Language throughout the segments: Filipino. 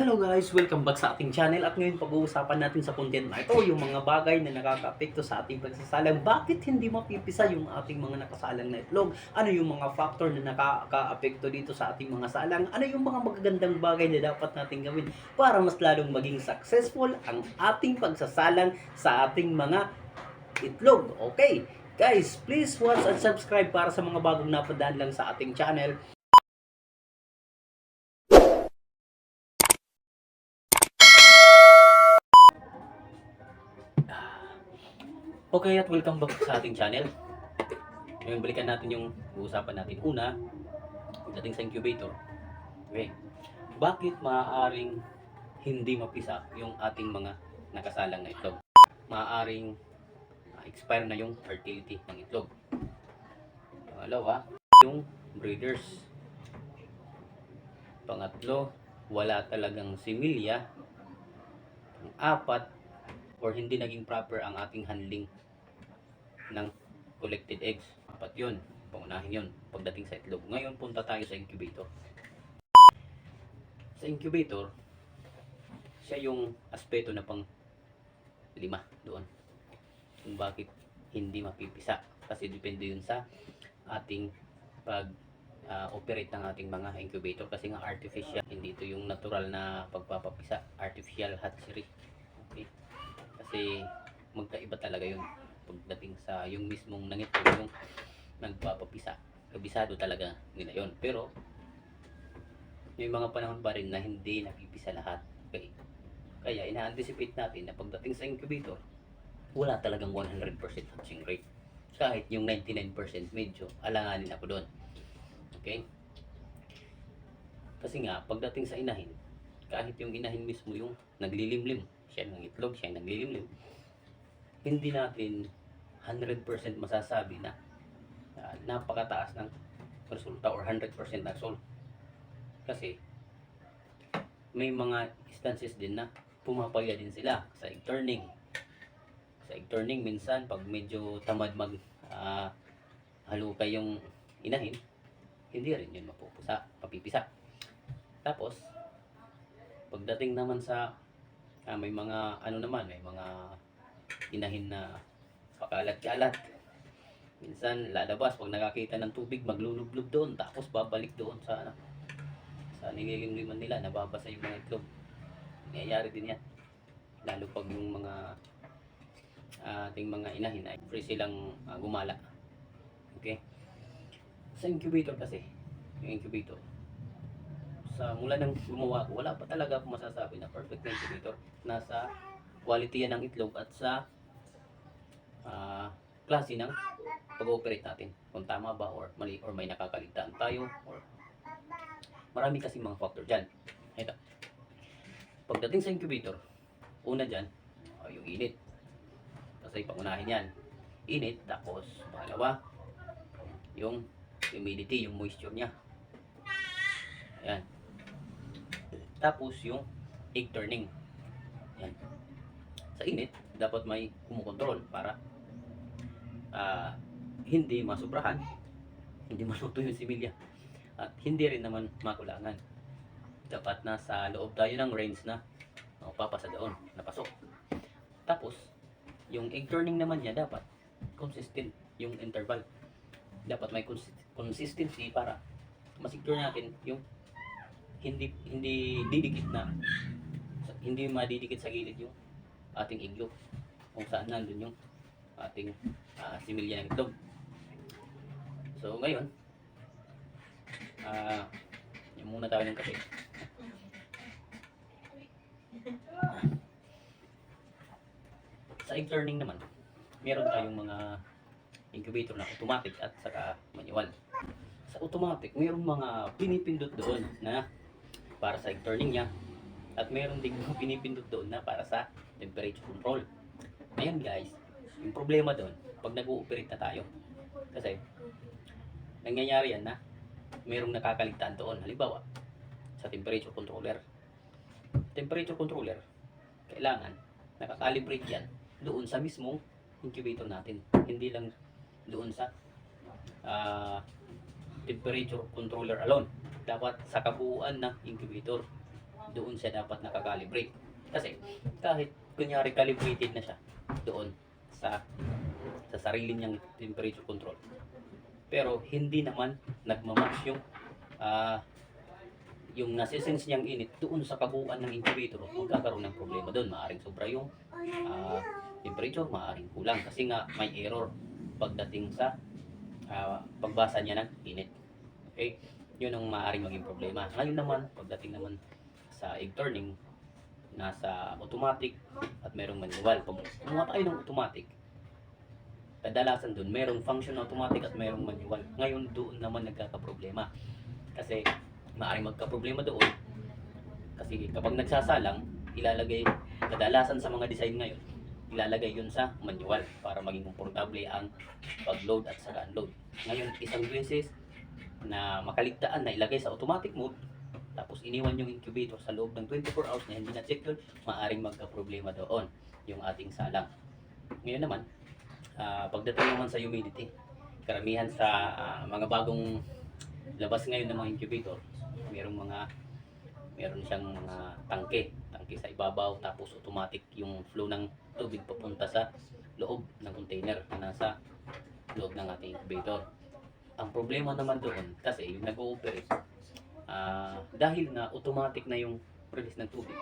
Hello guys, welcome back sa ating channel at ngayon pag-uusapan natin sa content na ito yung mga bagay na nakaka-apekto sa ating pagsasalang. Bakit hindi mapipisa yung ating mga nakasalang na itlog? Ano yung mga factor na nakaka-apekto dito sa ating mga salang? Ano yung mga magagandang bagay na dapat natin gawin para mas lalong maging successful ang ating pagsasalang sa ating mga itlog? Okay, guys, please watch and subscribe para sa mga bagong napadaan lang sa ating channel. Okay, at welcome back sa ating channel. Ngayon, balikan natin yung uusapan natin. Una, dating sa incubator. Okay. Bakit maaaring hindi mapisa yung ating mga nakasalang na itlog? Maaaring uh, expire na yung fertility ng itlog. Pangalawa, yung breeders. Pangatlo, wala talagang similya. Pang-apat, or hindi naging proper ang ating handling ng collected eggs. Apat yun. Pangunahin yun. Pagdating sa itlog. Ngayon, punta tayo sa incubator. Sa incubator, siya yung aspeto na pang lima doon. Kung bakit hindi mapipisa. Kasi depende yun sa ating pag ah, operate ng ating mga incubator kasi nga artificial hindi ito yung natural na pagpapapisa artificial hatchery kasi magkaiba talaga yun pagdating sa yung mismong nangito yung nagpapapisa. Kabisado talaga nila yon pero may mga panahon pa rin na hindi napipisa lahat. Okay. kaya ina-anticipate natin na pagdating sa incubator wala talagang 100% hatching rate. Kahit yung 99% medyo alanganin ako doon. Okay? Kasi nga pagdating sa inahin kahit yung inahin mismo yung naglilimlim siya ng itlog, siya yung naglilimlim hindi natin 100% masasabi na ah, napakataas ng resulta or 100% na result. Kasi may mga instances din na pumapalya din sila sa egg turning. Sa egg turning minsan pag medyo tamad mag ah, halukay yung inahin hindi rin yun mapupusa, mapipisa. Tapos pagdating naman sa ah, may mga ano naman may mga inahin na pakalat-kalat. Minsan lalabas pag nakakita ng tubig maglulublob doon tapos babalik doon sa ano sa nililimliman nila nababasa yung mga itlog. Nangyayari din yan. Lalo pag yung mga ah, ating mga inahin ay free silang ah, gumala. Okay? Sa incubator kasi yung incubator sa mula nang gumawa ko, wala pa talaga ako masasabi na perfect na incubator. Nasa quality yan ng itlog at sa ah, klase ng pag-ooperate natin. Kung tama ba or mali or may nakakaligtaan tayo or marami kasi mga factor dyan. Ito. Pagdating sa incubator, una dyan, ah, yung init. Kasi pangunahin yan. Init, tapos pangalawa, yung humidity, yung moisture niya. Ayan. Tapos yung egg turning. Yan. Sa init, dapat may kumukontrol para ah, hindi masubrahan, hindi maluto yung similya, at hindi rin naman makulangan. Dapat nasa loob tayo ng range na o, papasa doon, napasok. Tapos, yung egg turning naman niya dapat consistent yung interval. Dapat may consi- consistency para masecure natin yung hindi hindi didikit na. Hindi madidikit sa gilid yung ating igloo kung saan nandun yung ating ah, similya ng itlog. So ngayon ah yung muna tayo ng kape. Sa egg turning naman meron tayong mga incubator na automatic at saka manual. Sa automatic mayroong mga pinipindot doon na para sa egg turning niya. At meron din yung pinipindot doon na para sa temperature control. Ngayon guys, yung problema doon, pag nag-ooperate na tayo, kasi nangyayari yan na merong nakakaligtaan doon. Halimbawa, sa temperature controller. Temperature controller, kailangan nakakalibrate yan doon sa mismong incubator natin. Hindi lang doon sa ah, temperature controller alone dapat sa kabuuan ng incubator doon siya dapat nakakalibrate. Kasi kahit kunyari calibrated na siya doon sa sa sarili niyang temperature control. Pero hindi naman nagmamatch yung ah yung nasisense niyang init doon sa kabuuan ng incubator, magkakaroon ng problema doon. Maaring sobra yung ah, temperature, maaring kulang kasi nga may error pagdating sa ah, pagbasa niya ng init. Okay? Yun ang maaaring maging problema. Ngayon naman, pagdating naman sa egg turning, nasa automatic at merong manual. Pag kumuha tayo ng automatic, kadalasan doon, merong function automatic at merong manual. Ngayon doon naman nagkakaproblema. Kasi maaaring magkaproblema doon. Kasi kapag nagsasalang, ilalagay, kadalasan sa mga design ngayon, ilalagay yun sa manual para maging komportable ang pag-load at saka unload. Ngayon, isang beses na makaligtaan na ilagay sa automatic mode, tapos iniwan yung incubator sa loob ng 24 hours na hindi na-check yun, maaring magka-problema doon yung ating salang. Ngayon naman, ah, pagdating naman sa humidity, karamihan sa ah, mga bagong labas ngayon ng mga incubator, merong mga meron siyang mga tangke, tangke sa ibabaw, tapos automatic yung flow ng tubig papunta sa loob ng container na nasa loob ng ating incubator. Ang problema naman doon, kasi yung nag-ooperate, ah, dahil na automatic na yung release ng tubig,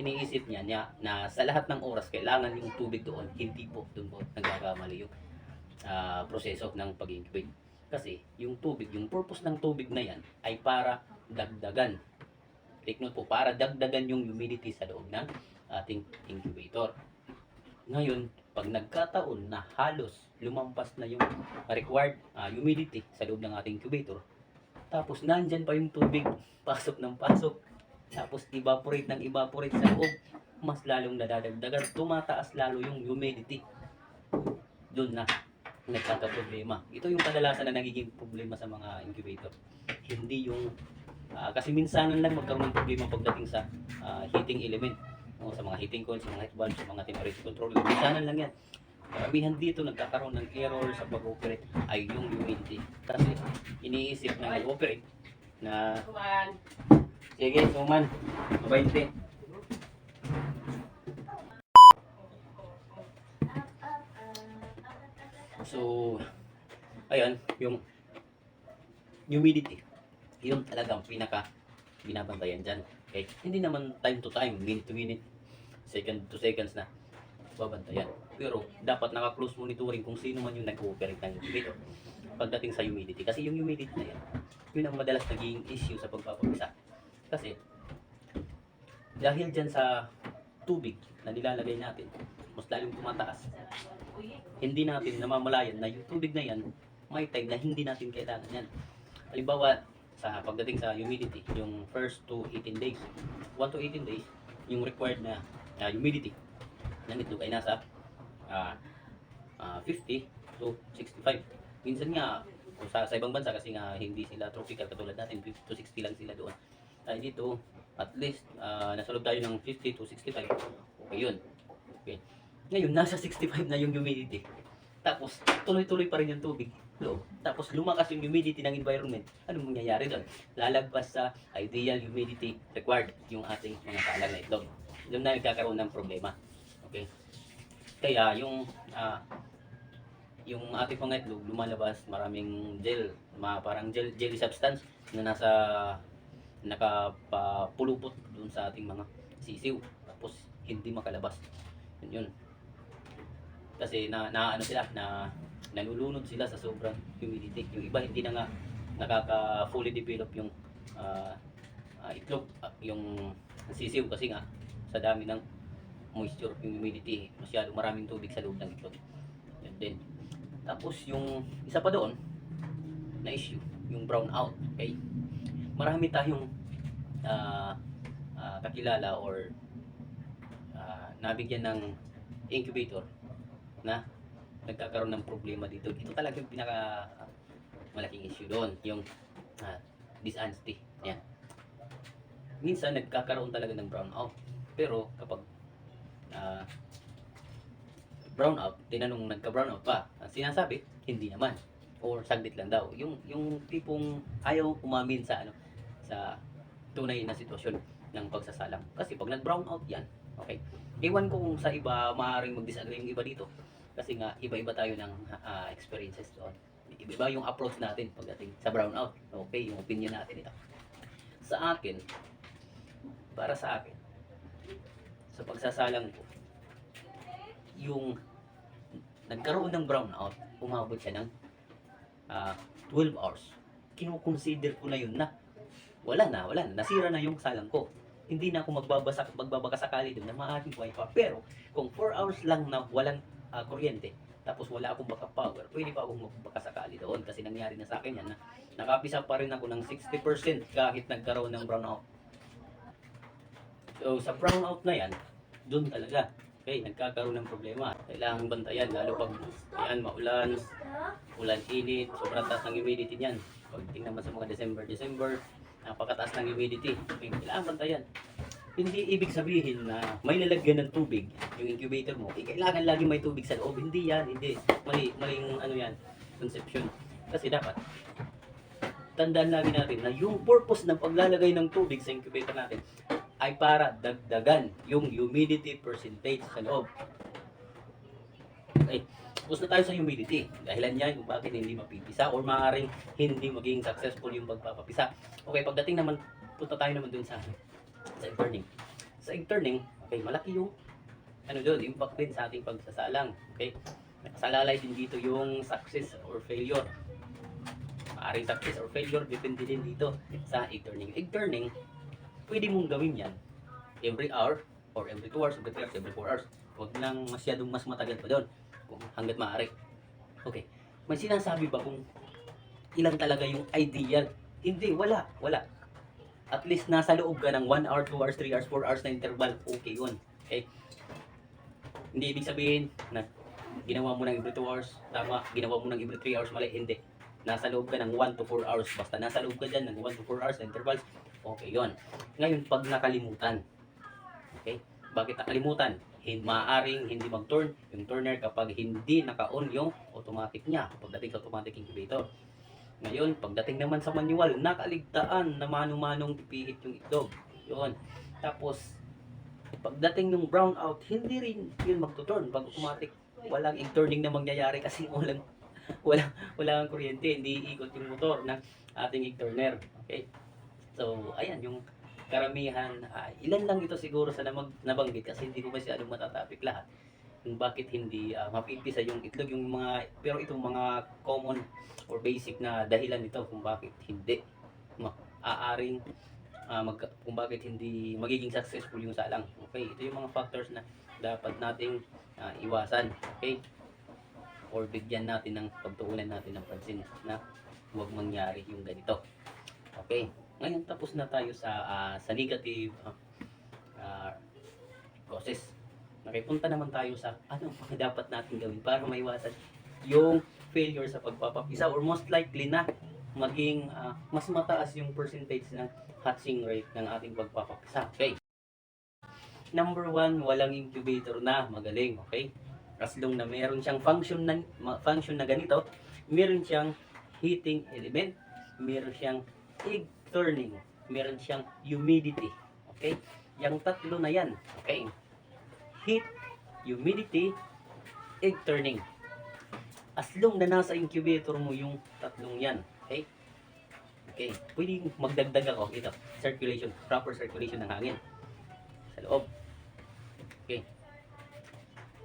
iniisip niya, niya na sa lahat ng oras kailangan yung tubig doon, hindi po doon po nagkakamali yung ah, proseso ng pag-incubate. Kasi yung tubig, yung purpose ng tubig na yan ay para dagdagan. Take note po, para dagdagan yung humidity sa loob ng ating incubator. Ngayon, pag nagkataon na halos lumampas na yung required ah, humidity sa loob ng ating incubator, tapos nandyan pa yung tubig, pasok ng pasok, tapos evaporate ng evaporate sa loob, mas lalong nadadagdagan, tumataas lalo yung humidity. Doon na nagkakaproblema. Ito yung kadalasan na nagiging problema sa mga incubator. Hindi yung ah, kasi minsan lang magkaroon ng problema pagdating sa ah, heating element. O, sa mga heating coils, sa mga heat valve, sa mga temperature control. Minsan lang yan. Karamihan dito nagkakaroon ng error sa pag-operate ay yung humidity. Kasi iniisip na nag-operate na sige, suman, 20. So, ayun, yung humidity, yun talagang pinaka binabantayan dyan. Okay? Hindi naman time to time, minute to minute, second to seconds na babantayan. Pero dapat naka-close monitoring kung sino man yung nag-ooperate ng incubator pagdating sa humidity. Kasi yung humidity na yan, yun ang madalas naging issue sa pagpapagisa. Kasi dahil dyan sa tubig na nilalagay natin, mas lalong tumataas. Hindi natin namamalayan na yung tubig na yan, may time na hindi natin kailangan yan. Halimbawa, sa pagdating sa humidity, yung first to 18 days, 1 to 18 days, yung required na ah, humidity ng itlog ay nasa ah, ah, 50 to 65. Minsan nga, sa, sa ibang bansa kasi nga hindi sila tropical katulad natin, 50 to 60 lang sila doon. Ay dito, at least, ah, nasa loob tayo ng 50 to 65. Okay yun. Okay. Ngayon, nasa 65 na yung humidity. Tapos, tuloy-tuloy pa rin yung tubig. Loob. Tapos, lumakas yung humidity ng environment. Ano mangyayari doon? Lalagpas sa ideal humidity required yung ating mga kalang na itlog. Doon na nagkakaroon ng problema. Okay? Kaya, yung ah, yung ating mga itlog lumalabas maraming gel, mga parang gel, jelly substance na nasa nakapapulupot doon sa ating mga sisiw. Tapos hindi makalabas. Yun yun. Kasi na, na ano sila, na nalulunod sila sa sobrang humidity. Yung iba hindi na nga nakaka fully develop yung ah, ah, itlog, ah, yung sisiw kasi nga sa dami ng moisture, humidity, masyado maraming tubig sa loob ng itlog. Yun din. Tapos yung isa pa doon na issue, yung brown out. Okay? Marami tayong ah, ah, kakilala or ah, nabigyan ng incubator na nagkakaroon ng problema dito. Ito talaga yung pinaka malaking issue doon, yung ah, dishonesty. Yan. Minsan nagkakaroon talaga ng brown out. Pero kapag ah, brown out, tinanong nagka-brown out pa, ang sinasabi, hindi naman. Or saglit lang daw. Yung yung tipong ayaw umamin sa ano sa tunay na sitwasyon. ng pagsasalang. Kasi pag nag-brown out yan, okay, iwan ko kung sa iba maaaring mag-disagree yung iba dito. Kasi nga, iba-iba tayo ng ah, experiences doon. Iba-iba yung approach natin pagdating sa brown out. Okay, yung opinion natin ito. Sa akin, para sa akin, sa pagsasalang ko, yung nagkaroon ng brownout, umabot siya ng ah, 12 hours. Kino-consider ko na yun na wala na, wala na. Nasira na yung salang ko. Hindi na ako magbabasa, magbabakasakali doon na buhay pa. Pero, kung 4 hours lang na walang ah, kuryente, tapos wala akong backup power, pwede pa akong magbakasakali doon. Kasi nangyari na sa akin yan na nakapisa pa rin ako ng 60% kahit nagkaroon ng brownout. So, sa brownout na yan, doon talaga. Okay, nagkakaroon ng problema. Kailangan bantayan, lalo pag yan, maulan, ulan init, sobrang taas ng humidity niyan. Pag tingnan mo sa mga December, December, napakataas ng humidity. Okay, kailangan bantayan. Hindi ibig sabihin na may lalagyan ng tubig yung incubator mo. Eh, kailangan lagi may tubig sa loob. Hindi yan, hindi. Mali, maling ano yan, conception. Kasi dapat, tandaan lagi natin na yung purpose ng paglalagay ng tubig sa incubator natin ay para dagdagan yung humidity percentage sa loob. Okay, tapos na tayo sa humidity. Dahilan yan kung bakit hindi mapipisa or maaaring hindi maging successful yung pagpapapisa. Okay, pagdating naman, punta tayo naman dun sa, sa egg turning. Sa egg turning, okay, malaki yung ano doon, impact din sa ating pagsasalang. Okay? Nakasalalay din dito yung success or failure. Maaaring success or failure, depende din dito sa egg turning. Egg turning, pwede mong gawin yan every hour or every 2 hours, every 3 hours, every 4 hours. Huwag nang masyadong mas matagal pa doon kung hanggat maaari. Okay. May sinasabi ba kung ilan talaga yung ideal? Hindi, wala, wala. At least nasa loob ka ng 1 hour, 2 hours, 3 hours, 4 hours na interval, okay yun. Okay? Hindi ibig sabihin na ginawa mo ng every 2 hours, tama, ginawa mo ng every 3 hours, mali, hindi. Nasa loob ka ng 1 to 4 hours, basta nasa loob ka dyan ng 1 to 4 hours intervals, okay yun. Ngayon, pag nakalimutan, okay, bakit nakalimutan? Hin maaaring hindi mag-turn yung turner kapag hindi naka-on yung automatic niya pagdating sa automatic incubator. Ngayon, pagdating naman sa manual, nakaligtaan na mano-manong pipihit yung itlog. Yun. Tapos, pagdating ng brownout, hindi rin yun magtuturn. Pag automatic, walang turning na mangyayari kasi walang walang walang kuryente, hindi ikot yung motor ng ating turner. Okay? So, ayan yung karamihan, ah, ilan lang ito siguro sa namag, nabanggit kasi hindi ko masyadong matatapik lahat kung bakit hindi ah, mapipisa yung itlog yung mga pero itong mga common or basic na dahilan nito kung bakit hindi maaaring ah, mag, kung bakit hindi magiging successful yung salang. Okay ito yung mga factors na dapat nating ah, iwasan. Okay? Or bigyan natin ng pagtuunan natin ng pansin na huwag mangyari yung ganito. Okay ngayon tapos na tayo sa ah, sa negative ah, ah, causes. Nakipunta naman tayo sa ano ang dapat natin gawin para maiwasan yung failure sa pagpapapisa or most likely na maging ah, mas mataas yung percentage ng hatching rate ng ating pagpapapisa. Okay. Number one, walang incubator na magaling. Okay. As long na meron siyang function na, function na ganito, meron siyang heating element, meron siyang egg turning, meron siyang humidity. Okay? Yung tatlo na yan. Okay? Heat, humidity, egg turning. As long na nasa incubator mo yung tatlong yan. Okay? Okay. Pwede magdagdag ako ito. Circulation. Proper circulation ng hangin. Sa loob. Okay.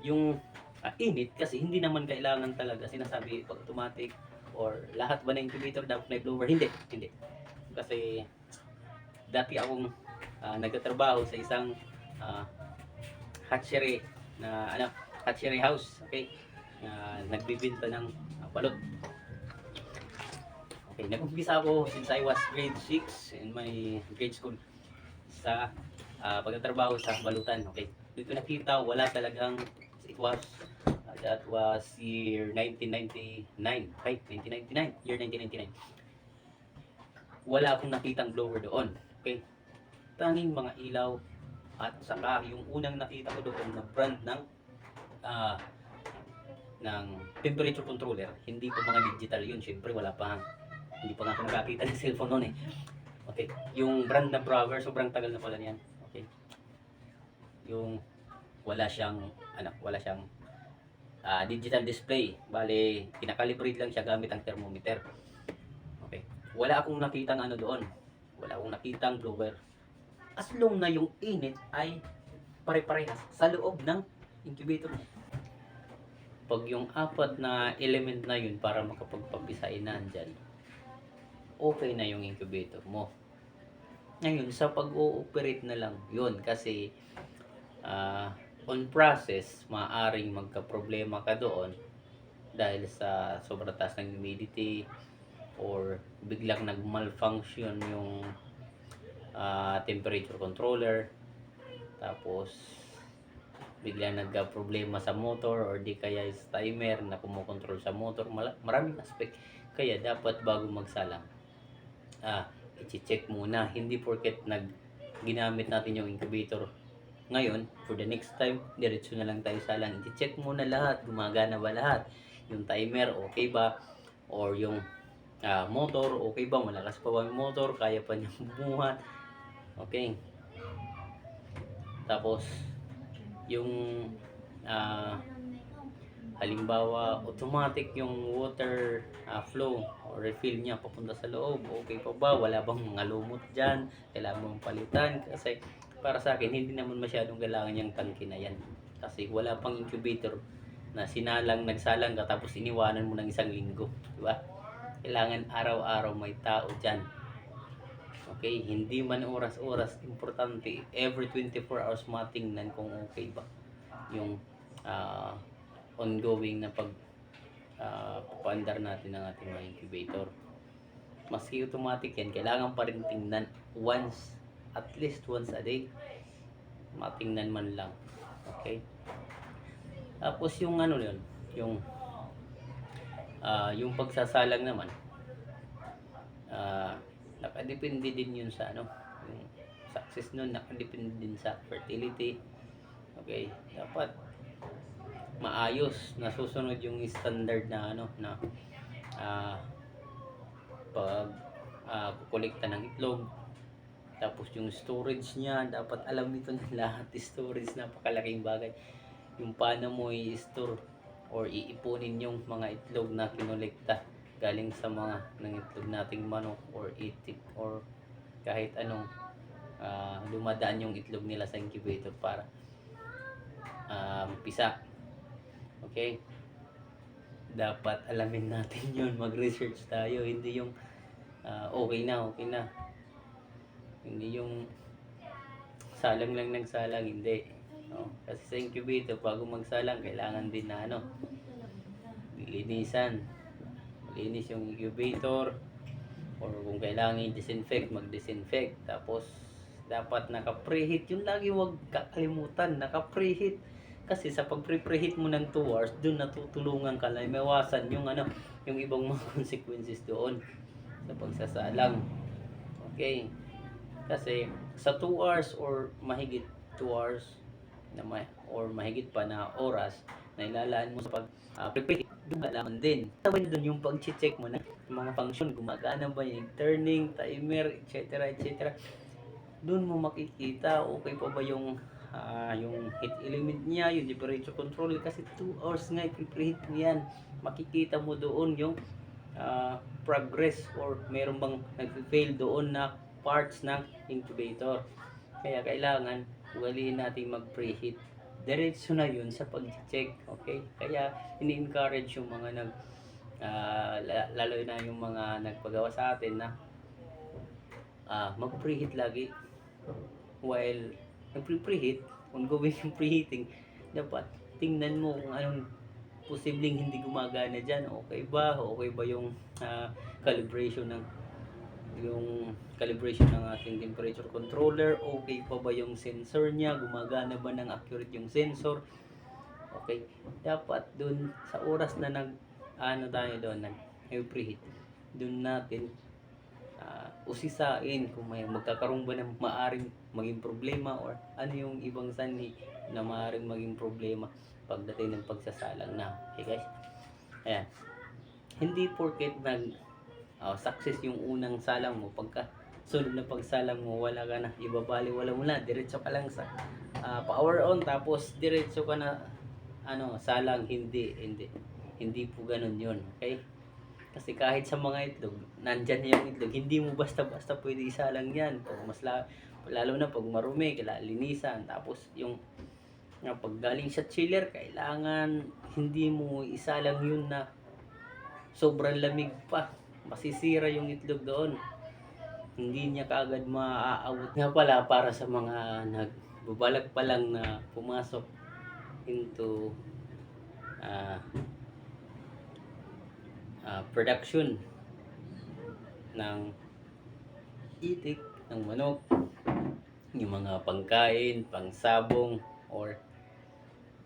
Yung ah, init kasi hindi naman kailangan talaga sinasabi automatic or lahat ba na incubator dapat may blower? Hindi. Hindi kasi dati akong ah, nagtatrabaho sa isang ah, hatchery na ano, hatchery house, okay? Na nagbibenta ng ah, balot. Okay, nag-umpisa ako since I was grade 6 in my grade school sa ah, pagtatrabaho sa balutan, okay? Dito nakita wala talagang it was ah, that was year 1999, okay? 1999, year 1999 wala akong nakitang blower doon. Okay? Tanging mga ilaw at saka yung unang nakita ko doon na brand ng ah ng temperature controller, hindi pa mga digital yun. Siyempre wala pa hindi pa nga ako nakakita ng cellphone noon eh. Okay. Yung brand na Brother, sobrang tagal na pala niyan. Okay. Yung wala siyang ano, wala siyang ah, digital display. Bale, kinakalibrate lang siya gamit ang thermometer. Wala akong nakitang ano doon. Wala akong nakitang blower. As long na yung init ay pare-parehas sa loob ng incubator. Pag yung apat na element na yun para makapagpabisay na andyan, okay na yung incubator mo. Ngayon, sa pag-ooperate na lang yun kasi ah, on process, maaring magka-problema ka doon dahil sa sobrang taas ng humidity or biglang nag-malfunction yung ah, temperature controller. Tapos biglang nagka-problema sa motor or di kaya is timer na kumokontrol sa motor. Maraming aspect. Kaya dapat bago magsalang ah, i-check muna. Hindi porket nag ginamit natin yung incubator ngayon for the next time diretso na lang tayo salang. I-check muna lahat gumagana ba lahat? Yung timer okay ba? Or yung ah, motor okay ba? Malakas pa ba yung motor? Kaya pa niyang bumuhat. Okay. Tapos yung ah, halimbawa automatic yung water ah, flow or refill niya papunta sa loob. Okay pa ba? Wala bang mga lumot dyan? Kailangan mong palitan kasi para sa akin hindi naman masyadong kailangan yung tangke na yan kasi wala pang incubator na sinalang nagsalang ka tapos iniwanan mo ng isang linggo. Di ba kailangan araw-araw may tao dyan okay hindi man oras-oras importante every 24 hours matingnan kung okay ba yung ah, ongoing na pag uh, paandar natin ng ating mga incubator. Maski automatic yan, kailangan pa rin tingnan once, at least once a day. Matingnan man lang. Okay? Tapos yung ano yun, yung ah, yung pagsasalang naman, ah, nakadepende din yun sa ano, yung success nun, nakadepende din sa fertility. Okay? Dapat maayos nasusunod yung standard na ano na ah, pag ah, kukolekta ng itlog tapos yung storage niya dapat alam nito ng lahat storage napakalaking bagay yung paano mo i-store or iipunin yung mga itlog na kinolekta galing sa mga ng itlog nating manok or itik or kahit anong ah, dumadaan yung itlog nila sa incubator para um, pisa Okay? Dapat alamin natin yun. Mag-research tayo. Hindi yung ah, okay na, okay na. Hindi yung salang lang ng salang. Hindi. No? Kasi sa incubator, bago magsalang, kailangan din na ano, linisan. Linis yung incubator. Or kung kailangan i-disinfect, mag-disinfect. Tapos, dapat naka-preheat. Yun lagi wag kakalimutan. Naka-preheat kasi sa pag-preheat mo ng 2 hours, doon natutulungan ka na mawasan yung ano, yung ibang mga consequences doon sa pagsasalang. Okay. Kasi sa 2 hours or mahigit 2 hours na ma or mahigit pa na oras na ilalaan mo sa pag uh, preheat, doon malaman din. Sabay doon yung pag-check mo na mga function, gumagana ba yung turning, timer, etc. etc. Doon mo makikita okay pa ba yung ah, yung heat element niya, yung temperature control kasi 2 hours nga i-preheat mo yan. Makikita mo doon yung ah, progress or meron bang nag-fail doon na parts ng incubator. Kaya kailangan ugaliin natin mag-preheat. Diretso na yun sa pag-check. Okay? Kaya ini-encourage yung mga nag la- lalo na yung mga nagpagawa sa atin na ah, mag-preheat lagi while nagpre-preheat, ongoing yung preheating, dapat tingnan mo kung anong posibleng hindi gumagana dyan. Okay ba? Okay ba yung ah, calibration ng yung calibration ng ating temperature controller? Okay pa ba yung sensor niya? Gumagana ba ng accurate yung sensor? Okay. Dapat dun sa oras na nag ano tayo doon, nag preheat, dun natin ah, usisain kung may magkakaroon ba ng maaring maging problema or ano yung ibang sanhi na maaring maging problema pagdating ng pagsasalang na. Okay guys? Ayan. Hindi porket nag ah, success yung unang salang mo pagka sunod na pagsalang mo, wala ka na, ibabali, wala mo na, diretso ka lang sa ah, power on, tapos diretso ka na, ano, salang, hindi, hindi, hindi po ganun yun, okay? Kasi kahit sa mga itlog, nandyan na yung itlog, hindi mo basta-basta pwede isalang yan. Pag mas la, lalo na pag marumi, kailangan linisan. Tapos yung nga pag galing sa chiller, kailangan hindi mo isalang yun na sobrang lamig pa. Masisira yung itlog doon. Hindi niya kaagad maaawot. Nga pala, para sa mga nagbabalag pa lang na pumasok into ah ah, production ng itik ng manok, yung mga pangkain, pangsabong, or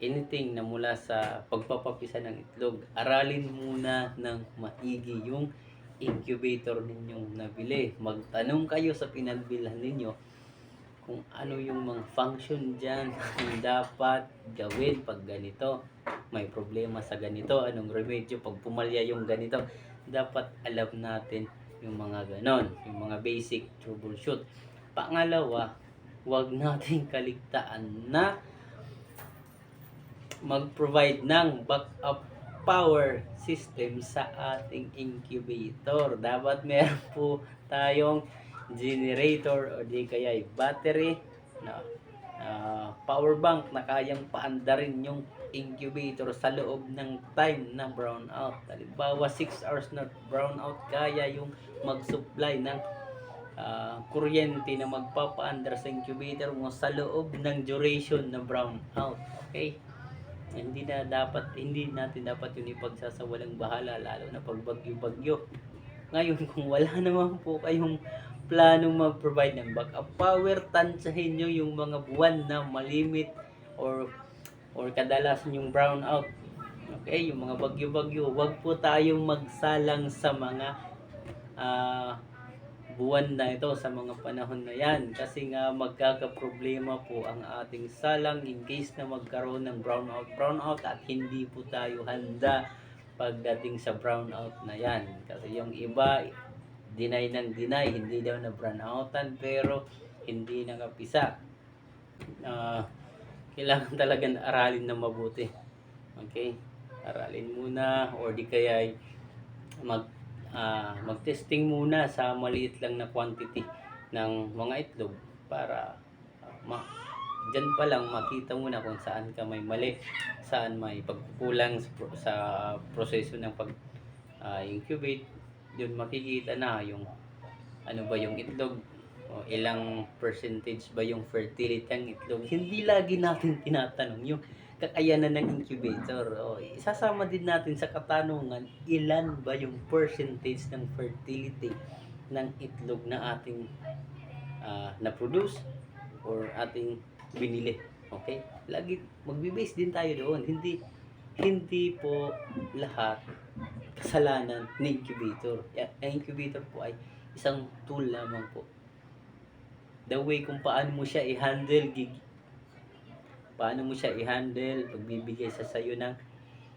anything na mula sa pagpapapisa ng itlog, aralin muna ng maigi yung incubator ninyong nabili. Magtanong kayo sa pinagbilhan ninyo kung ano yung mga function dyan ang dapat gawin pag ganito. May problema sa ganito, anong remedyo pag pumalya yung ganito. Dapat alam natin yung mga ganon, yung mga basic troubleshoot. Pangalawa, huwag nating kaligtaan na mag-provide ng backup power system sa ating incubator. Dapat meron po tayong generator o di kaya ay battery na ah, power bank na kayang paandarin yung incubator sa loob ng time na brownout. Halimbawa 6 hours na brownout kaya yung mag-supply ng ah, kuryente na magpapaandar sa incubator mo sa loob ng duration na brownout. Okay? Hindi na dapat hindi natin dapat yun ipagsasawalang bahala lalo na pag bagyo-bagyo. Ngayon kung wala naman po kayong planong mag-provide ng backup power tansyahin nyo yung mga buwan na malimit or or kadalasan yung brownout. Okay yung mga bagyo-bagyo wag po tayong magsalang sa mga ah, buwan na ito sa mga panahon na yan. Kasi nga magkakaproblema po ang ating salang in case na magkaroon ng brownout brownout at hindi po tayo handa pagdating sa brownout na yan. Kasi yung iba deny ng deny hindi daw na brownoutan pero hindi nakapisa. Ah, kailangan talaga aralin na mabuti. Okay? Aralin muna or di kaya ay mag ah, mag-testing muna sa maliit lang na quantity ng mga itlog para ah, ma Diyan pa lang makita mo na kung saan ka may mali, saan may pagkukulang sa, pro- sa proseso ng pag ah, incubate. Doon makikita na yung ano ba yung itlog, o ilang percentage ba yung fertility ng itlog. Hindi lagi natin tinatanong yung kakayanan ng incubator. O, isasama din natin sa katanungan, ilan ba yung percentage ng fertility ng itlog na ating ah, na-produce or ating binili. Okay? Lagi magbe-base din tayo doon. Hindi hindi po lahat kasalanan ng incubator. Ang incubator po ay isang tool lamang po. The way kung paano mo siya i-handle, paano mo siya i-handle, pagbibigay sa sayo ng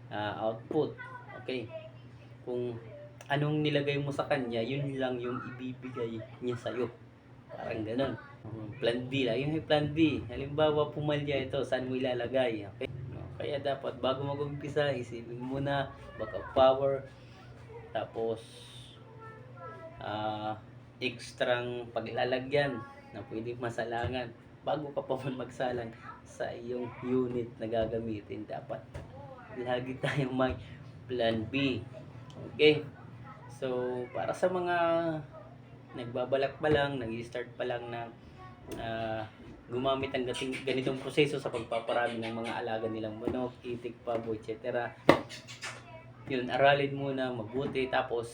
ah, output. Okay? Kung anong nilagay mo sa kanya, yun lang yung ibibigay niya sa'yo. Parang ganun. Plan B lang. Yung plan B. Halimbawa, pumalya ito, saan mo ilalagay? Okay? Kaya dapat, bago mag-umpisa, isipin muna, backup power, tapos, ah, ekstrang paglalagyan na pwedeng masalangan bago ka pa man magsalang sa iyong unit na gagamitin dapat lagi tayong may plan B okay so para sa mga nagbabalak pa lang nag-start pa lang na ah, gumamit ng gating, ganitong proseso sa pagpaparami ng mga alaga nilang manok, itik, pabo, etc. Yun, aralin muna mabuti tapos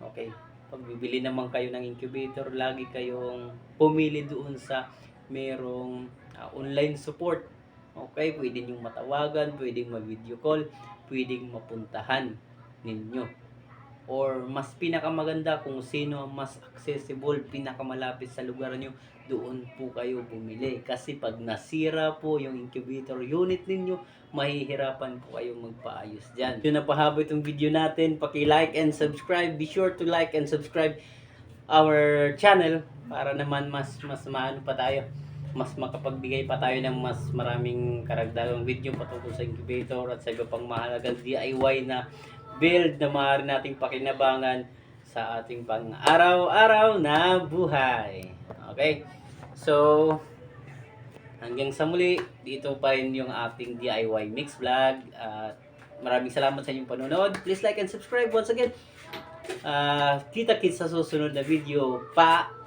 okay, pag bibili naman kayo ng incubator, lagi kayong pumili doon sa merong ah, online support. Okay, pwede nyo matawagan, pwedeng ma-video call, pwedeng mapuntahan ninyo. Or mas pinakamaganda kung sino mas accessible, pinakamalapit sa lugar nyo, doon po kayo bumili. Kasi pag nasira po yung incubator unit ninyo, mahihirapan po kayong magpaayos dyan. Yun na pahaba itong video natin. Paki-like and subscribe. Be sure to like and subscribe our channel para naman mas mas maano pa tayo mas makapagbigay pa tayo ng mas maraming karagdagang video patungkol sa incubator at sa iba pang mahalagang DIY na build na maaari nating pakinabangan sa ating pang araw-araw na buhay. Okay? So, hanggang sa muli, dito pa rin yung ating DIY mix vlog. At maraming salamat sa inyong panonood. Please like and subscribe once again. Ah, kita-kits sa susunod na video. Paalam!